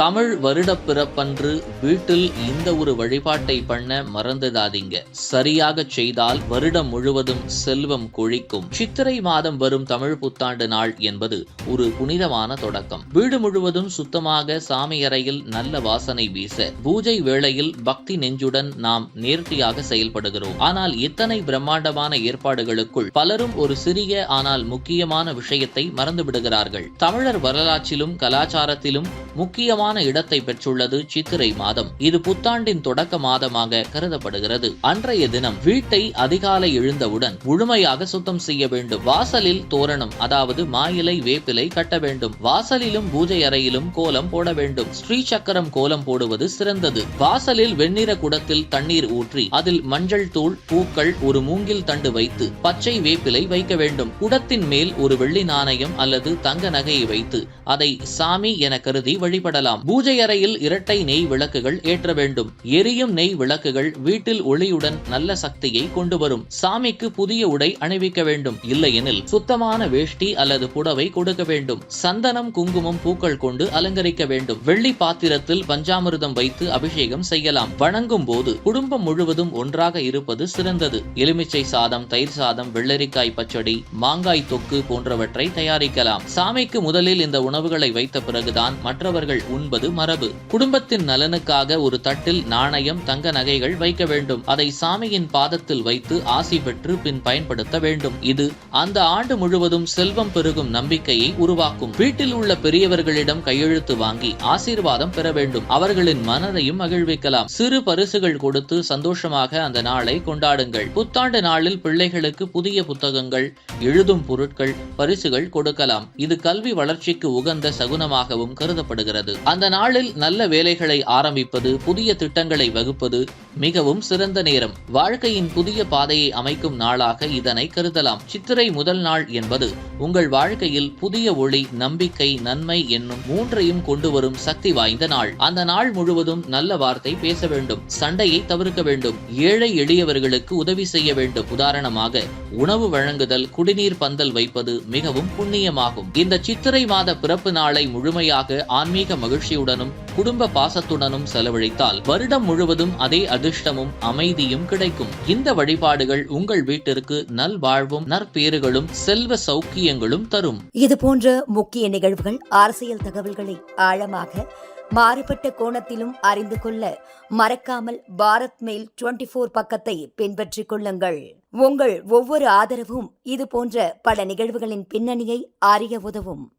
தமிழ் வருடப் பிறப்பன்று வீட்டில் இந்த ஒரு வழிபாட்டை பண்ண மறந்துடாதீங்க. சரியாகச் செய்தால் வருடம் முழுவதும் செல்வம் கொழிக்கும். சித்திரை மாதம் வரும் தமிழ் புத்தாண்டு நாள் என்பது ஒரு புனிதமான தொடக்கம். வீடு முழுவதும் சுத்தமாக சாமியறையில் நல்ல வாசனை வீச பூஜை வேளையில் பக்தி நெஞ்சுடன் நாம் நேர்த்தியாக செயல்படுகிறோம். ஆனால் இத்தனை பிரம்மாண்டமான ஏற்பாடுகளுக்குள் பலரும் ஒரு சிறிய ஆனால் முக்கியமான விஷயத்தை மறந்து விடுகிறார்கள் தமிழர் வரலாற்றிலும் கலாச்சாரத்திலும் முக்கியமான இடத்தை பெற்றுள்ளது சித்திரை மாதம். இது புத்தாண்டின் தொடக்க மாதமாக கருதப்படுகிறது. அன்றைய தினம் வீட்டை அதிகாலை எழுந்தவுடன் முழுமையாக சுத்தம் செய்ய வேண்டும். வாசலில் தோரணம் அதாவது மாயிலை வேப்பிலை கட்ட வேண்டும். வாசலிலும் பூஜை அறையிலும் கோலம் போட வேண்டும். ஸ்ரீ சக்கரம் கோலம் போடுவது சிறந்தது. வாசலில் வெண்ணிற குடத்தில் தண்ணீர் ஊற்றி அதில் மஞ்சள் தூள் பூக்கள் ஒரு மூங்கில் தண்டு வைத்து பச்சை வேப்பிலை வைக்க வேண்டும். குடத்தின் மேல் ஒரு வெள்ளி நாணயம் அல்லது தங்க நகையை வைத்து அதை சாமி என கருதி வழிபடலாம். பூஜை அறையில் இரட்டை நெய் விளக்குகள் ஏற்ற வேண்டும். எரியும் நெய் விளக்குகள் வீட்டில் ஒளியுடன் நல்ல சக்தியை கொண்டு வரும். சாமிக்கு புதிய உடை அணிவிக்க வேண்டும். இல்லையெனில் சுத்தமான வேஷ்டி அல்லது புடவை கொடுக்க வேண்டும். சந்தனம் குங்குமம் பூக்கள் கொண்டு அலங்கரிக்க வேண்டும். வெள்ளி பாத்திரத்தில் பஞ்சாமிர்தம் வைத்து அபிஷேகம் செய்யலாம். வணங்கும் போது குடும்பம் முழுவதும் ஒன்றாக இருப்பது சிறந்தது. எலுமிச்சை சாதம் தயிர் சாதம் வெள்ளரிக்காய் பச்சடி மாங்காய் தொக்கு போன்றவற்றை தயாரிக்கலாம். சாமிக்கு முதலில் இந்த உணவுகளை வைத்த பிறகுதான் மற்றவர்கள் உண்பது மரபு. குடும்பத்தின் நலனுக்காக ஒரு தட்டில் நாணயம் தங்க நகைகள் வைக்க வேண்டும். அதை சாமியின் பாதத்தில் வைத்து ஆசி பெற்று பின் பயன்படுத்த வேண்டும். இது அந்த ஆண்டு முழுவதும் செல்வம் பெருகும் நம்பிக்கையை உருவாக்கும். வீட்டில் உள்ள பெரியவர்களிடம் கையெழுத்து வாங்கி ஆசீர்வாதம் பெற வேண்டும். அவர்களின் மனதையும் மகிழ்விக்கலாம். சிறு பரிசுகள் கொடுத்து சந்தோஷமாக அந்த நாளை கொண்டாடுங்கள். புத்தாண்டு நாளில் பிள்ளைகளுக்கு புதிய புத்தகங்கள் எழுதும் பொருட்கள் பரிசுகள் கொடுக்கலாம். இது கல்வி வளர்ச்சிக்கு உகந்த சகுனமாகவும் கருதப்படுகிறது. அந்த நாளில் நல்ல வேலைகளை ஆரம்பிப்பது புதிய திட்டங்களை வகுப்பது மிகவும் சிறந்த நேரம். வாழ்க்கையின் புதிய பாதையை அமைக்கும் நாளாக இதனை கருதலாம். சித்திரை முதல் நாள் என்பது உங்கள் வாழ்க்கையில் புதிய ஒளி நம்பிக்கை நன்மை என்னும் மூன்றையும் கொண்டு வரும் சக்தி வாய்ந்த நாள். அந்த நாள் முழுவதும் நல்ல வார்த்தை பேச வேண்டும். சண்டையை தவிர்க்க வேண்டும். ஏழை எளியவர்களுக்கு உதவி செய்ய வேண்டும். உதாரணமாக உணவு வழங்குதல் குடிநீர் பந்தல் வைப்பது மிகவும் புண்ணியமாகும். இந்த சித்திரை மாத பிறப்பு நாளை முழுமையாக ஆன்மீக மகிழ்ச்சியுடனும் குடும்ப பாசத்துடனும் செலவழித்தால் வருடம் முழுவதும் அதே அதிர்ஷ்டமும் அமைதியும் கிடைக்கும். இந்த வழிபாடுகள் உங்கள் வீட்டிற்கு நல்வாழ்வும் நற்பேறுகளும் செல்வ சௌக்கியங்களும் தரும். இது போன்ற முக்கிய நிகழ்வுகள் அரசியல் தகவல்களை ஆழமாக மாறுபட்ட கோணத்திலும் அறிந்து கொள்ள மறக்காமல் பாரத் மெயில் 24 ஃபோர் பக்கத்தை பின்பற்றிக் கொள்ளுங்கள். உங்கள் ஒவ்வொரு ஆதரவும் இது போன்ற பல நிகழ்வுகளின் பின்னணியை அறிய உதவும்.